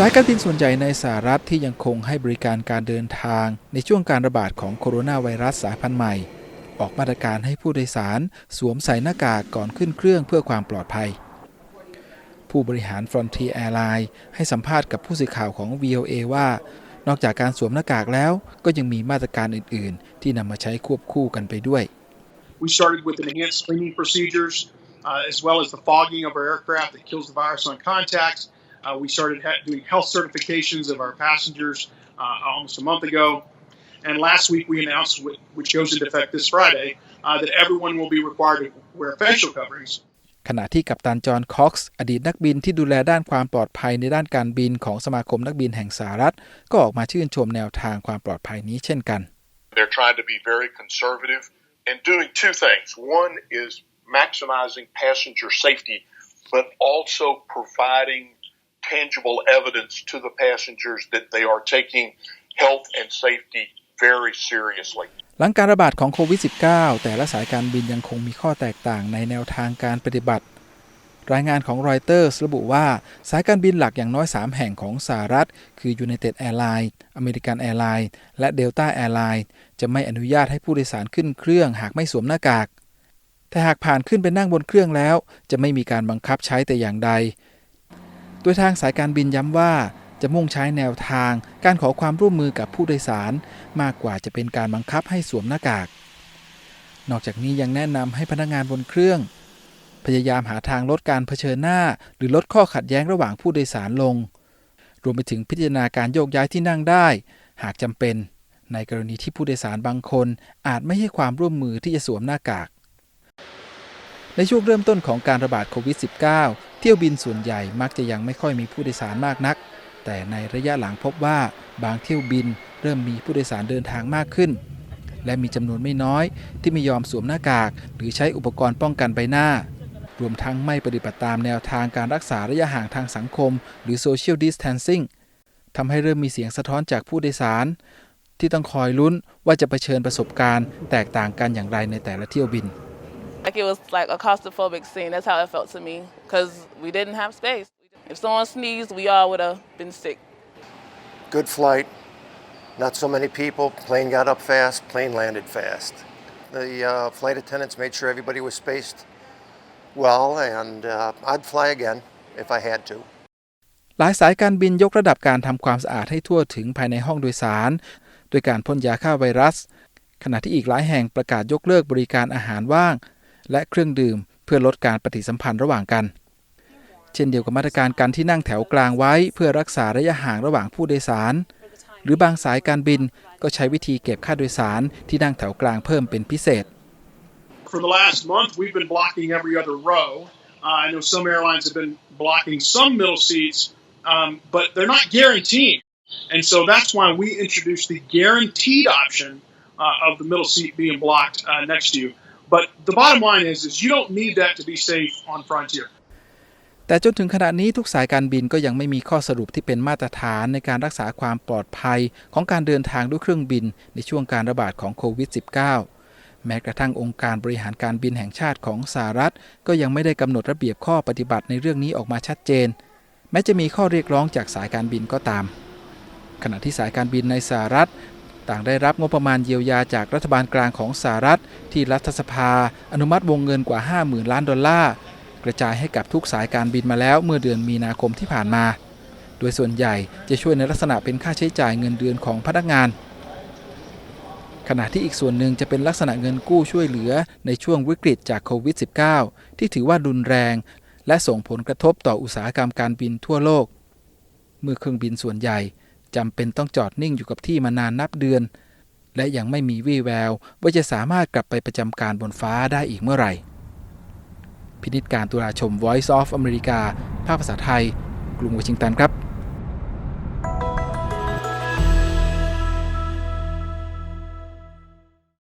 สายการบินส่วนใหญ่ในสหรัฐที่ยังคงให้บริการการเดินทางในช่วงการระบาดของโคโรนาไวรัสสายพันธุ์ใหม่ ออกมาตรการให้ผู้โดยสารสวมใส่หน้ากากก่อนขึ้นเครื่องเพื่อความปลอดภัย ผู้บริหาร Frontier Airlines ให้สัมภาษณ์กับผู้สื่อข่าวของ VOA ว่า นอกจากการสวมหน้ากากแล้วก็ยังมีมาตรการอื่น ๆ ที่นำมาใช้ควบคู่กันไปด้วย We started with enhanced cleaning procedures, uh, as well as the fogging of our aircraft that kills the virus on contacts. Uh, we started ha- doing health certifications of our passengers uh, almost a month ago. And last week we announced, wh- which goes into effect this Friday, uh, that everyone will be required to wear facial coverings. ขณะที่กัปตันจอห์นคอกซ์อดีตนักบินที่ดูแลด้านความปลอดภัยในด้านการบินของสมาคมนักบินแห่งสหรัฐ ก็ออกมาชื่นชมแนวทางความปลอดภัยนี้เช่นกัน They're trying to be very conservative and doing two things. One is maximizing passenger safety, but also providing tangible evidence to the passengers that they are taking health and safety very seriously. หลังการระบาดของโควิด -19 แต่ละสายการบินยังคงมีข้อแตกต่างในแนวทางการปฏิบัติ รายงานของรอยเตอร์สระบุว่าสายการบินหลักอย่างน้อย 3 แห่งของสหรัฐ คือ United Airlines American Airlines และ Delta Airlines จะไม่อนุญาตให้ผู้โดยสารขึ้นเครื่องหากไม่สวมหน้ากาก แต่หากผ่านขึ้นไปนั่งบนเครื่องแล้ว จะไม่มีการบังคับใช้แต่อย่างใด ดยทางสายการบินย้ำว่าจะมุ่งใช้แนวทาง การขอความร่วมมือกับผู้โดยสาร มากกว่าจะเป็นการบังคับให้สวมหน้ากาก นอกจากนี้ยังแนะนำให้พนักงานบนเครื่อง พยายามหาทางลดการเผชิญหน้า หรือลดข้อขัดแย้งระหว่างผู้โดยสารลง รวมไปถึงพิจารณาการโยกย้ายที่นั่งได้ หากจำเป็น ในกรณีที่ผู้โดยสารบางคน อาจไม่ให้ความร่วมมือที่จะสวมหน้ากากในช่วงเริ่มต้นของการระบาดโควิด -19 เที่ยวบินส่วนใหญ่มักจะยังไม่ค่อยมีผู้โดยสารมากนัก แต่ในระยะหลังพบว่าบางเที่ยวบินเริ่มมีผู้โดยสารเดินทางมากขึ้น และมีจำนวนไม่น้อย ที่ไม่ยอมสวมหน้ากาก หรือใช้อุปกรณ์ป้องกันใบหน้า รวมทั้งไม่ปฏิบัติตามแนวทางการรักษาระยะห่างทางสังคม หรือ social distancing ทำให้เริ่มมีเสียงสะท้อนจากผู้โดยสาร ที่ต้องคอยลุ้นว่าจะเผชิญประสบการณ์ แตกต่างกันอย่างไรในแต่ละเที่ยวบิน Like it was like a claustrophobic scene. That's how it felt to me because we didn't have space. If someone sneezed, we all would have been sick. Good flight, not so many people. Plane got up fast, plane landed fast. The uh, flight attendants made sure everybody was spaced well, and uh, I'd fly again if I had to. หลายสายการบินยกระดับการทำความสะอาดให้ทั่วถึงภายในห้องโดยสาร โดยการพ่นยาฆ่าไวรัส ขณะที่อีกหลายแห่งประกาศยกเลิกบริการอาหารว่าง และเครื่องดื่ม เพื่อลดการปฏิสัมพันธ์ระหว่างกัน เช่นเดียวกับมาตรการการที่นั่งแถวกลางไว้ เพื่อรักษาระยะห่างระหว่างผู้โดยสาร หรือบางสายการบินก็ใช้วิธีเก็บค่าโดยสารที่นั่งแถวกลางเพิ่มเป็นพิเศษ For the last month, we've been blocking every other row. Uh, I know some airlines have been blocking some middle seats, um, but they're not guaranteeing. And so that's why we introduced the guaranteed option uh, of the middle seat being blocked uh, next to you. But the bottom line is, is you don't need that to be safe on Frontier. แต่จนถึงขณะนี้ทุกสายการบินก็ยังไม่มีข้อสรุปที่เป็นมาตรฐานในการรักษาความปลอดภัยของการเดินทางด้วยเครื่องบินในช่วงการระบาดของโควิด -19 แม้กระทั่งองค์การบริหารการบินแห่งชาติของสหรัฐ ก็ยังไม่ได้กำหนดระเบียบข้อปฏิบัติในเรื่องนี้ออกมาชัดเจน แม้จะมีข้อเรียกร้องจากสายการบินก็ตาม ขณะที่สายการบินในสหรัฐ ต่างได้รับงบประมาณเยียวยาจากรัฐบาลกลางของสหรัฐ ที่รัฐสภา อนุมัติวงเงินกว่า 50,000 ล้านดอลลาร์ กระจายให้กับทุกสายการบินมาแล้วเมื่อเดือนมีนาคมที่ผ่านมา โดยส่วนใหญ่จะช่วยในลักษณะเป็นค่าใช้จ่ายเงินเดือนของพนักงาน ขณะที่อีกส่วนหนึ่งจะเป็นลักษณะเงินกู้ช่วยเหลือในช่วงวิกฤตจากโควิด -19 ที่ถือว่ารุนแรง และส่งผลกระทบต่ออุตสาหกรรมการบินทั่วโลก เมื่อเครื่องบินส่วนใหญ่ จำเป็นต้องจอดนิ่งอยู่กับที่มานานนับเดือน และยังไม่มีวี่แวว ว่าจะสามารถกลับไปประจำการบนฟ้าได้อีกเมื่อไหร่ พินิจการตุลาชม Voice of America ภาคภาษาไทย กรุงวอชิงตันครับ